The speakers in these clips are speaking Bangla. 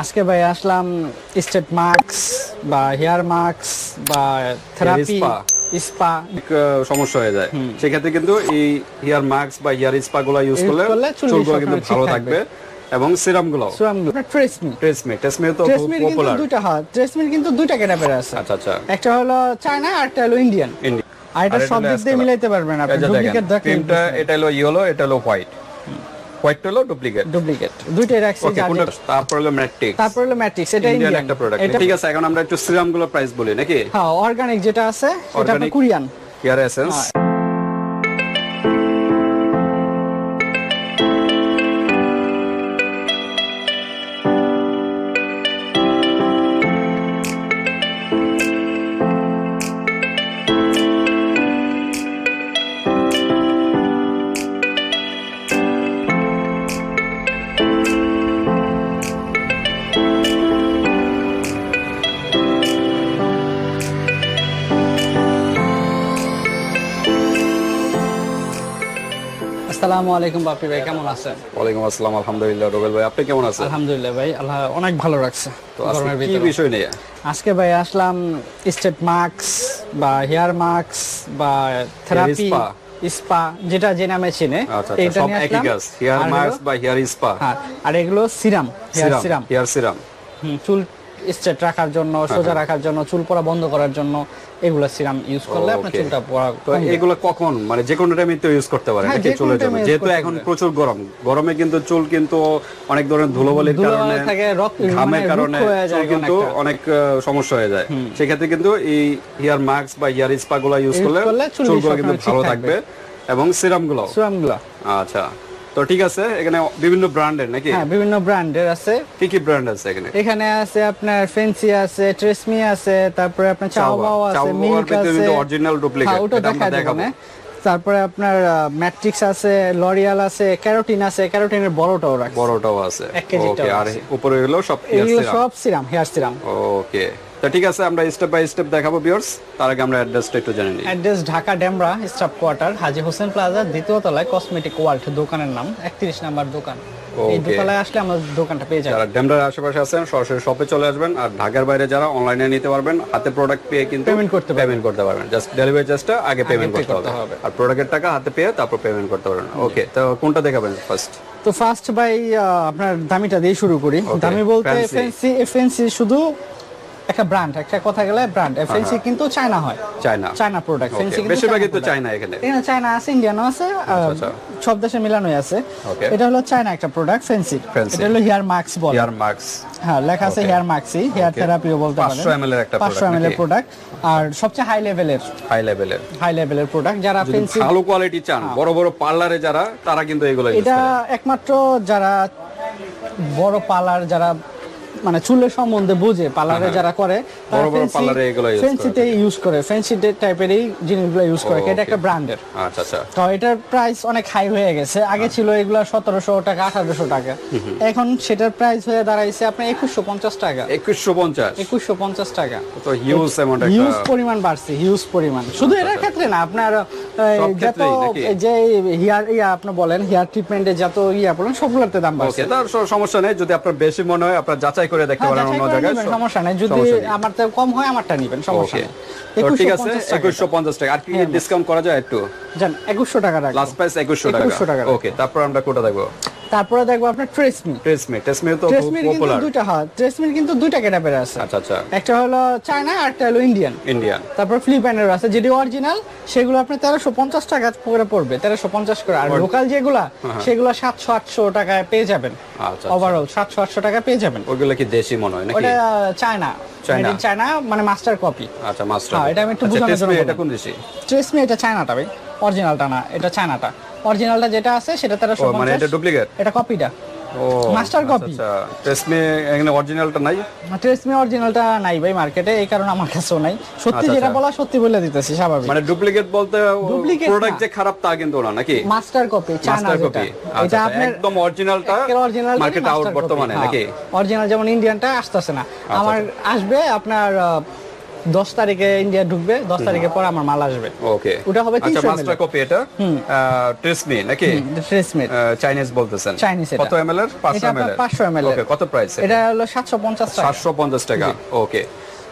আজকে ভাই আসলাম স্টেট মার্কস বা হেয়ার মার্কস বা থেরাপি। স্পা। সমস্যা হয়ে যায়। সেক্ষেত্রে কিন্তু এই হেয়ার মাস্ক বা হেয়ার স্পা গুলো ইউজ করলে চুলগুলো কিন্তু ভালো থাকবে। এবং সিরামগুলো। ট্রেসমি ট্রেসমে ট্রেসমে তো খুব পপুলার দুইটা হয় ট্রেসমির কিন্তু দুইটা ক্যাটাগরি আছে। আচ্ছা আচ্ছা। একটা হলো চায়না আর একটা হলো ইন্ডিয়ান আর এটা সব দিক দিয়ে মিলাইতে পারবেন আপনি। ডুপ্লিকেট দেখেন ক্রিমটা এটা হলো ইয়েলো এটা হলো হোয়াইট হোয়াইট হলো ডুপ্লিকেট ডুপ্লিকেট দুইটাই রাখছি তারপর হলো ম্যাট্রিক্স তারপর হলো ম্যাট্রিক্স এটা ইন্ডিয়ান ইন্ডিয়ান একটা প্রোডাক্ট ঠিক আছে এখন আমরা একটু সিরামগুলো প্রাইস বলি নাকি? হ্যাঁ অর্গানিক যেটা আছে সেটা কোরিয়ান এসেন্স আসসালামু আলাইকুম বাপি ভাই কেমন আছেন? ওয়ালাইকুম আসসালাম আলহামদুলিল্লাহ রোবেল ভাই আপনি কেমন আছেন? আলহামদুলিল্লাহ ভাই আল্লাহ অনেক ভালো রাখছে তো আজকে কি বিষয় নিয়ে? আজকে ভাই আসলাম স্টেট মার্কস বা হেয়ার মার্কস বা থেরাপি স্পা। যেটা যে নামে চিনে আচ্ছা আচ্ছা নিয়ে আসলাম। কাজ হেয়ার আর মাস্ক বা হেয়ার স্পা। হ্যাঁ আর এগুলো serum hair serum hair serum. চুল স্ট্রেট রাখার জন্য সোজা রাখার জন্য চুল পড়া বন্ধ করার জন্য এগুলো সিরাম ইউজ করলে আপনার চুলটা পড়া তো এগুলো কখন? মানে যে কোনো টাইমে তো ইউজ করতে পারে হ্যাঁ, নাকি চুলের জন্য যেহেতু এখন প্রচুর গরম গরমে কিন্তু চুল কিন্তু অনেক ধরনের ধুলোবালির কারণে থাকে, রক্ত- ঘামের মানে কারণে চুল কিন্তু অনেক সমস্যা হয়ে যায়। সেক্ষেত্রে কিন্তু এই হেয়ার মাস্ক বা হেয়ার স্পা গুলো ইউজ করলে করলে চুল চুলগুলো কিন্তু ভালো থাকবে। এবং সিরামগুলো সিরামগুলো। আচ্ছা। তো ঠিক আছে এখানে বিভিন্ন ব্র্যান্ডের নাকি? হ্যাঁ বিভিন্ন ব্র্যান্ডের আছে। কি কি ব্র্যান্ড আছে এখানে? এখানে আছে আপনার ফেন্সি আছে ট্রেসমি আছে তারপরে আপনার চাওবাও আছে মিল্ক আছে। কিন্তু হ্যাঁ, ওটা এটা আমরা দেখাবো। তারপরে আপনার ম্যাট্রিক্স আছে লরিয়াল আছে ক্যারোটিন আছে ক্যারোটিনের বড়টাও রাখছে। বড়টাও আছে। ওকে আর আছে। উপরে হলো সব এগুলো সিরাম সব সিরাম হেয়ার সিরাম ওকে তো ঠিক আছে আমরা স্টেপ বাই স্টেপ দেখাবো ভিউয়ার্স তার আগে আমরা অ্যাড্রেসটা একটু জেনে নিই। Address Dhaka Demra staff quarter Haji Hossain plaza দ্বিতীয় তলায় কসমেটিক ওয়ার্ল্ড দোকানের নাম একত্রিশ নাম্বার দোকান। এই. দোতলায় আসলে আমাদের দোকানটা পেয়ে যাবেন যারা ডেমরার আশেপাশে আছেন সরাসরি শপে চলে আসবেন। আর ঢাকার বাইরে যারা অনলাইনে নিতে পারবেন হাতে প্রোডাক্ট পেয়ে কিন্তু Payment করতে। পেমেন্ট করতে পারবেন। জাস্ট ডেলিভারি চার্জটা আগে পেমেন্ট করতে হবে। আর প্রোডাক্টের টাকা হাতে পেয়ে তারপর পেমেন্ট করতে পারবেন। ওকে তো কোনটা দেখাবেন ফার্স্ট তো ফার্স্ট বাই আপনার দামিটা দিয়ে শুরু করি। দামি বলতে এফএনসি এফএনসি শুধু একটা ব্র্যান্ড একটা কথা গেলে ব্র্যান্ড এফএনসি কিন্তু চায়না হয়। চায়না চায়না প্রোডাক্ট ফেন্সি কিন্তু বেশিরভাগই তো চায়না এখানে। এখানে চায়না আছে ইন্ডিয়ানও আছে আচ্ছা। সব দেশে মিলানোই আছে। এটা হলো চায়না একটা প্রোডাক্ট ফেন্সি এটা হলো হেয়ার মার্কস বলে। হেয়ার মার্কস হ্যাঁ লেখা আছে হেয়ার মার্কসি হেয়ার থেরাপিও বলতে পারেন। 500 ml এর একটা পাঁচশো product এম এর। প্রোডাক্ট আর সবচেয়ে হাই লেভেলের হাই লেভেলের হাই লেভেলের প্রোডাক্ট যারা ফেন্সি ভালো কোয়ালিটি চান বড় বড় পার্লারে যারা তারা কিন্তু এগুলো এটা একমাত্র যারা বড় পার্লার যারা মানে চুলের সম্বন্ধে বুঝে পার্লারে যারা করে হ্যাঁ, এগুলো use করে ফেন্সিতে ইউজ করে ফেন্সি টাইপেরই জিনিসগুলো ইউজ করে এটা একটা ব্র্যান্ডের আচ্ছা আচ্ছা। তো এটার প্রাইস অনেক হাই হয়ে গেছে। আগে ছিল এগুলো সতেরোশো টাকা আঠারোশো টাকা। এখন সেটার প্রাইস হয়ে দাঁড়াইছে আপনার একুশশো পঞ্চাশ টাকা। একুশশো পঞ্চাশ? একুশশো পঞ্চাশ টাকা। তো হিউজ অ্যামাউন্ট হিউজ পরিমাণ বাড়ছে হিউজ পরিমাণ। শুধু এটার ক্ষেত্রে না আপনার যত? এই যে হেয়ার ইয়া আপনি বলেন হেয়ার ট্রিটমেন্টে যত ইয়া বলেন সবগুলোতে দাম বাড়ছে। তার সমস্যা নেই। যদি আপনার বেশি মনে হয় আপনার যাচাই করে দেখতে হ্যাঁ, পারেন অন্য জায়গায়। সমস্যা নাই। যদি আমার থেকে কম হয় আমারটা নেবেন সমস্যা ঠিক আছে 2150 টাকা। আর কি হ্যাঁ, ডিসকাউন্ট করা যায় একটু? জান 2100 টাকা রাখ লাস্ট প্রাইস একুশশো টাকা। 2100 টাকা ওকে তারপর আমরা কোটা দেখব। তারপরে দেখব আপনার ট্রেসমি ট্রেসমি ট্রেসমি তো খুব ট্রেসমির কিন্তু পপুলার দুইটা হয় ট্রেসমির কিন্তু দুইটা ক্যাটাগরি আছে। আচ্ছা আচ্ছা। একটা হলো চায়না আর একটা হলো ইন্ডিয়ান ইন্ডিয়ান তারপর ফিলিপাইনের আছে যেটি অরিজিনাল সেগুলো আপনি তেরোশো পঞ্চাশ টাকা করে পড়বে তেরোশো পঞ্চাশ করে। আর লোকাল যেগুলা সেগুলো সাতশো আটশো টাকায় পেয়ে যাবেন। আচ্ছা ওভারঅল সাতশো আটশো টাকা পেয়ে যাবেন। ওইগুলো কি দেশি মনে হয় নাকি? ওটা চায়না চায়না? চায়না মানে মাস্টার কপি আচ্ছা মাস্টার হ্যাঁ, এটা আমি একটু বোঝানোর জন্য এটা। কোন দেশি? ট্রেসমি এটা চায়নাটা ভাই অরিজিনালটা না এটা চায়নাটা অরিজিনালটা যেটা আছে সেটা তেরোশো ও মানে এটা ডুপ্লিকেট? এটা কপিটা। copy। আচ্ছা। ট্রেসমি এখানে অরিজিনালটা নাই? ট্রেসমি অরিজিনালটা নাই ভাই মার্কেটে এই কারণে আমার কাছেও নাই। সত্যি আচ্ছা, যেটা আচ্ছা। বলা সত্যি বলে দিতেছি স্বাভাবিক। মানে ডুপ্লিকেট বলতে প্রোডাক্ট যে খারাপ তা কিন্তু না নাকি? মাস্টার কপি মাস্টার কপি এটা আচ্ছা আপনার একদম অরিজিনালটা অরিজিনাল মার্কেট আউট বর্তমানে নাকি? অরিজিনাল যেমন ইন্ডিয়ানটা আসতেছে না। আমার আসবে আপনার দশ তারিখে ইন্ডিয়া ঢুকবে দশ তারিখে পর আমার মাল আসবে। ওকে। ওটা হবে আচ্ছা 300 মাস্টার কপি এটা ট্রেসমি নাকি? ট্রেসমেট চাইনিজ বলতেছেন। চাইনিজ কত এমএল এর? 500 এমএল আপনার 500 ml ওকে কত প্রাইস এটা হলো সাতশো পঞ্চাশ টাকা। 750 টাকা ওকে।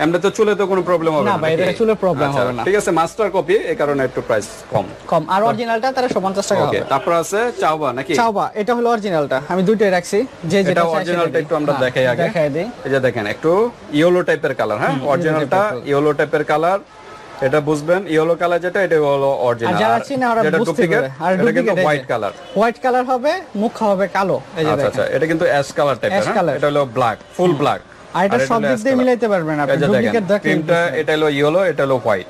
এমনি তো চুলে তো কোনো প্রবলেম হবে না ভাই, এটা চুলে problem আচ্ছা, হবে না। ঠিক আছে মাস্টার কপি এই কারণে একটু প্রাইস কম। কম। আর অরিজিনালটা তেরোশো পঞ্চাশ টাকা ওকে হবে। তারপর আছে চাওবা নাকি? চাওবা এটা হলো অরিজিনালটা আমি দুইটাই রাখছি। যে যেটা এটা অরিজিনালটা একটু আমরা হ্যাঁ, দেখাই আগে। দেখাই দিই। এই যে দেখেন একটু ইয়েলো টাইপের কালার হ্যাঁ? অরিজিনালটা ইয়েলো টাইপের কালার এটা বুঝবেন ইয়েলো কালার যেটা এটা হলো আর অরিজিনাল যারা চিনে ওরা বুঝতে পারবে আর এটা কিন্তু হোয়াইট কালার হোয়াইট কালার হবে মুখ হবে কালো। এই যে আচ্ছা আচ্ছা এটা কিন্তু অ্যাশ কালার টাইপের এটা হলো ব্ল্যাক ফুল ব্ল্যাক আর এটা সব দিক দিয়ে মিলাইতে পারবেন আপনি। ডুপ্লিকেট দেখেন ক্রিমটা এটা হলো ইয়েলো এটা হলো হোয়াইট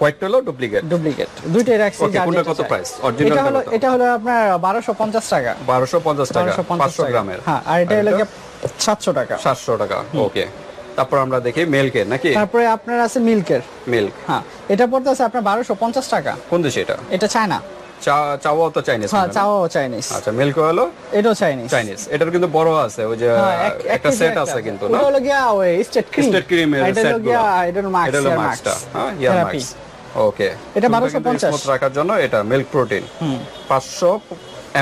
হোয়াইট হলো ডুপ্লিকেট ডুপ্লিকেট দুইটাই রাখছি Okay, যার কোনটা কত price? Original এটা হলো এটা হলো আপনার বারোশো পঞ্চাশ টাকা। 1250 টাকা 500 গ্রামের। হ্যাঁ আর এটা হলো সাতশো টাকা। 700 টাকা ওকে তারপর আমরা দেখি মিল্কের নাকি? তারপরে আপনার আছে মিল্কের মিল্ক হ্যাঁ এটা পড়তে আছে আপনার বারোশো পঞ্চাশ টাকা। কোন দেশ এটা? এটা চায়না চাওয়াও তো চাইনিজ হ্যাঁ চাওয়াও চাইনিজ আচ্ছা মিল্ক হলো এটাও চাইনিজ চাইনিজ এটার কিন্তু বড় আছে ওই যে হ্যাঁ, এক- এক একটা সেট আছে কিন্তু না? হলো গিয়া ওই স্টেট ক্রিম স্টেট ক্রিমের এটা সেট হলো গিয়া এটা হলো মাক্স এটা হলো ইয়ার মাক্সটা মাক্স হ্যাঁ ইয়ার Therapy। ওকে এটা 1250 স্মুথ রাখার জন্য এটা মিল্ক প্রোটিন 500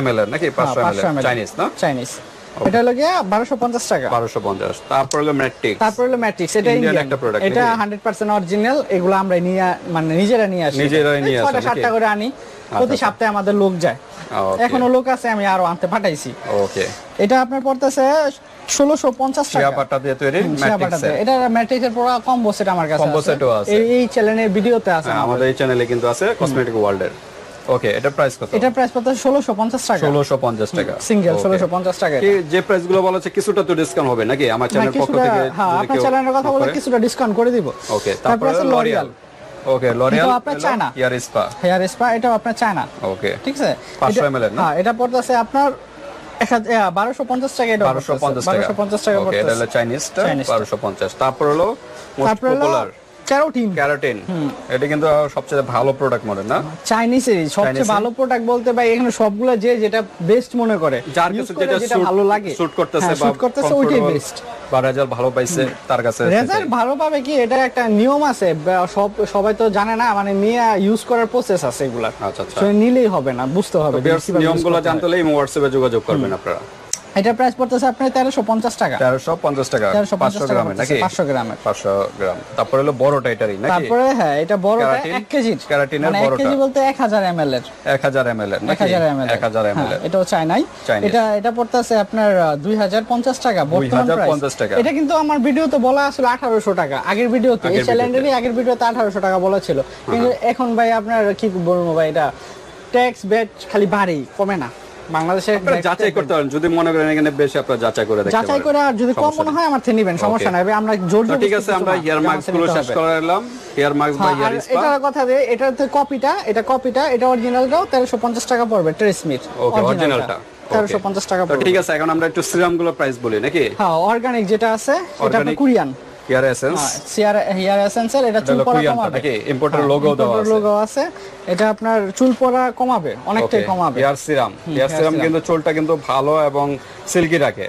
ml এর নাকি? 500 ml 500 চাইনিজ না? চাইনিজ এটা হলো গিয়া বারোশো পঞ্চাশ টাকা। 1250 তারপর হলো ম্যাট্রিক্স। তারপর হলো ম্যাট্রিক্স। এটা ইন্ডিয়ান একটা product এটা নাকি? হান্ড্রেড পার্সেন্ট অরিজিনাল এগুলো আমরা নিয়ে মানে নিজেরা নিয়ে আসি। নিজেরাই নিয়ে ছয়টা নাকি? সাতটা করে আনি। প্রতি আচ্ছা। সপ্তাহে আমাদের লোক যায়। এখনও লোক আছে আমি আরও আনতে পাঠাইছি। ওকে এটা আপনার পড়তেছে ষোলোশো পঞ্চাশ টাকা। দিয়ে তৈরি। এটা ম্যাট্রিক্সের পুরো কম্বো সেট আমার কাছে Combo আছে। আছে। এই চ্যানেলের ভিডিওতে আছে হ্যাঁ, আমাদের। এই চ্যানেলে কিন্তু আছে কসমেটিক ওয়ার্ল্ডের ওকে এটা প্রাইস কত? এটা প্রাইস ষোলোশো পঞ্চাশ টাকা। 1650 টাকা। Single Okay. ষোলোশো পঞ্চাশ টাকা কি যে প্রাইসগুলো বলা হচ্ছে কিছুটা তো ডিসকাউন্ট হবে নাকি? আমার চ্যানেল পক্ষ থেকে হ্যাঁ আপনার চ্যানেলের কথা বলে কিছুটা ডিসকাউন্ট করে দিব। ওকে তারপর আছে লরিয়াল ওকে লরিয়াল আপনার China. Hair spa hair spa এটাও আপনার চায়না ওকে ঠিক আছে? 500 ml না? হ্যাঁ এটা পড়তেছে আপনার বারোশো পঞ্চাশ টাকা এটা টাকা। টাকা এটা হলো চাইনিজটা তারপর হলো মোস্ট তারপর হলো পপুলার ক্যারোটিন। ক্যারাটিন। এটা কিন্তু সবচেয়ে ভালো প্রোডাক্ট মনে না? চাইনিজের সবচেয়ে ভালো প্রোডাক্ট বলতে ভাই এখানে সবগুলো যে যেটা বেস্ট মনে করে যার কাছে যেটা ভালো লাগে। শুট করতেছে হ্যাঁ, বা shoot করতেছে ওইটাই বেস্ট বা রেজাল্ট ভালো পাইছে তার কাছে রেজাল্ট ভালো পাবে কি এটা একটা নিয়ম আছে সব সবাই তো জানে না মানে নিয়ে ইউজ করার প্রসেস আছে এগুলা। আচ্ছা, আচ্ছা। নিলেই হবে না বুঝতে হবে। নিয়মগুলো জানতে। হলে হোয়াটসঅ্যাপে যোগাযোগ করবেন আপনারা। এটা প্রাইস পড়তেছে আপনার তেরোশো পঞ্চাশ টাকা। তেরোশো পঞ্চাশ টাকা তেরোশো পাঁচশো পঞ্চাশ টাকা গ্রামের নাকি? পাঁচশো গ্রামের পাঁচশো গ্রাম। তারপরে হলো বড়টা এটারই নাকি? তারপরে হ্যাঁ এটা বড়টা Keratin এর মানে। কেজি বলতে এর। এর এল এটাও এটা এটা পড়তেছে আপনার দুই হাজার পঞ্চাশ টাকা বর্তমান 2050। টাকা। এটা কিন্তু আমার ভিডিওতে বলা আসলে আঠারোশো টাকা। আগের ভিডিওতে এই আগের চ্যানেলেরই আগের ভিডিওতে আঠারোশো টাকা বলা ছিল। কিন্তু এখন ভাই আপনার কি বলব ভাই এটা ট্যাক্স বেট খালি বাড়েই কমে না। বাংলাদেশে যাচাই করতে পারেন যদি মনে করেন এখানে বেশি আপনারা যাচাই করে দেখতে যাচাই করে আর যদি কম মনে হয় আমার থেকে নিবেন সমস্যা নাই। আমরা জোর তো জবরদস্তি ঠিক আছে আমরা ইয়ার মার্কসগুলো শেষ করে এলাম। ইয়ার মার্কস বা হ্যাঁ, ইয়ার স্পা এটার কথা দিয়ে এটাতে কপিটা এটা কপিটা এটা অরিজিনালটাও তেরোশো পঞ্চাশ টাকা পড়বে ট্রেসমিট। ওকে অরিজিনালটা তেরোশো পঞ্চাশ টাকা পড়বে ঠিক আছে এখন আমরা একটু সিরামগুলো প্রাইস বলি নাকি? হ্যাঁ অর্গানিক যেটা আছে এটা কোরিয়ান ইয়ার এসেন্স সিয়ার হেয়ার এসেন্সের এটা চুল পড়া কমাবে। নাকি? Importer দেওয়া আছে। লোগো আছে এটা আপনার চুল পড়া কমাবে অনেকটাই কমাবে। ইয়ার সিরাম ইয়ার সিরাম কিন্তু চুলটা কিন্তু ভালো এবং সিল্কি রাখে।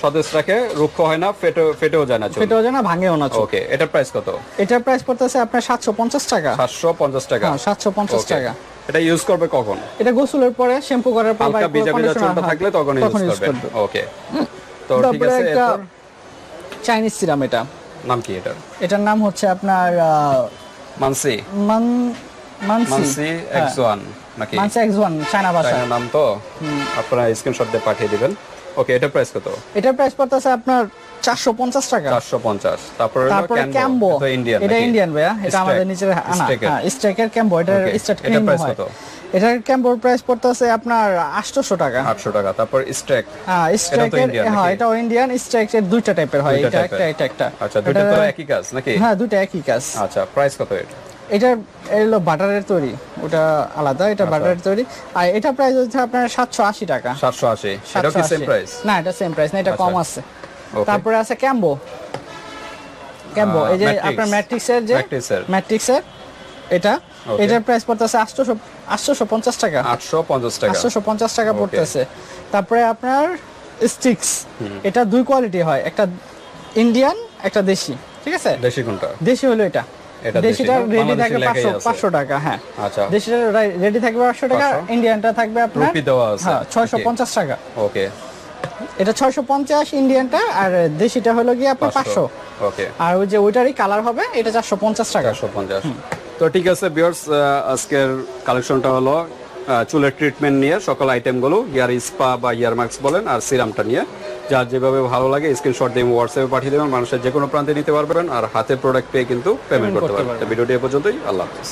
সতেজ রাখে রুক্ষ হয় না ফেটে ফেটেও যায় না চুল। সেটাও জানা ভাঙেও না ওকে এটার প্রাইস কত? এটার প্রাইস পড়তেছে আপনার সাতশো পঞ্চাশ টাকা। সাতশো পঞ্চাশ টাকা। হ্যাঁ সাতশো পঞ্চাশ টাকা। এটা ইউজ করবে কখন? এটা গোসলের পরে শ্যাম্পু করার পর হালকা ভিজা ভিজা চুলটা থাকলে তখন ইউজ করবে। করবে। ওকে তো ঠিক আছে চাইনিজ সিরাম এটা। নাম কি এটা এটার নাম হচ্ছে আপনার মানসি মান মানসি মানসি এক্স ওয়ান নাকি? মানসি এক্স ওয়ান চায়না ভাষা নাম তো? আপনারা স্ক্রিনশট দিয়ে পাঠিয়ে দিবেন। ওকে এটা প্রাইস কত? এটা প্রাইস পড়তেছে আপনার চারশো পঞ্চাশ টাকা। চারশো পঞ্চাশ। তারপরে হলো তারপরে ক্যাম্বো ইন্ডিয়ান এটা ইন্ডিয়ান ভাইয়া। এটা আমাদের নিচের আনা। হ্যাঁ স্টেকের ক্যাম্বো এটার ক্রিম price হয়। কত? এটার ক্যাম্বোর প্রাইস পড়তেছে আপনার 800 টাকা। আটশো টাকা তারপর স্টেক হ্যাঁ হ্যাঁ? এটাও ইন্ডিয়ান দুইটা টাইপের হয় এটা একটা এটা একটা। আচ্ছা দুটো তো একই কাজ নাকি? হ্যাঁ দুইটা একই কাজ। আচ্ছা প্রাইস কত এটা? এটার এলো বাটারের তৈরি ওটা আলাদা এটা আচ্ছা। বাটারের তৈরি। আর এটা প্রাইস হচ্ছে আপনার 780 টাকা। সাতশো আশি এটাও কি সেম প্রাইস না এটা সেম প্রাইস না এটা আচ্ছা। কম আছে। তারপরে আছে ক্যাম্বো ক্যাম্বো এই যে। আপনার ম্যাট্রিক্সের যে। ম্যাট্রিক্সের এটা. এটার প্রাইস পড়তেছে 800 850 টাকা। আটশো পঞ্চাশ টাকা 850 টাকা Okay. পড়তেছে। তারপরে আপনার স্টিক্স এটা দুই কোয়ালিটি হয় একটা ইন্ডিয়ান একটা দেশি ঠিক আছে? দেশি কোনটা? দেশি হলো এটা। এটা দেশি। দেশিটা রেডি থাকবে পাঁচশো পাঁচশো টাকা হ্যাঁ। আচ্ছা। দেশিটা রেডি থাকবে পাঁচশো টাকা 500 ইন্ডিয়ানটা থাকবে আপনার রুপি দেওয়া আছে। হ্যাঁ ছয়শো. পঞ্চাশ টাকা। ওকে এটা ছয়শো পঞ্চাশ ইন্ডিয়ানটা আর দেশিটা হলো গিয়ে আপনার পাঁচশো। ওকে আর ওই যে ওইটারই কালার হবে এটা চারশো পঞ্চাশ টাকা। চারশো পঞ্চাশ। তো ঠিক আছে বিয়ার্স আজকের কালেকশনটা হলো চুলের ট্রিটমেন্ট নিয়ে সকল আইটেমগুলো ইয়ার স্পা বা ইয়ার মাস্ক বলেন আর সিরামটা নিয়ে। যার যেভাবে ভালো লাগে স্ক্রিনশট দিয়ে হোয়াটসঅ্যাপে পাঠিয়ে দেবেন। মানুষের যে কোনো প্রান্তে নিতে পারবেন আর হাতের প্রোডাক্ট পেয়ে কিন্তু পেমেন্ট করতে পারবেন। ভিডিওটি এ পর্যন্তই আল্লাহ হাফিজ।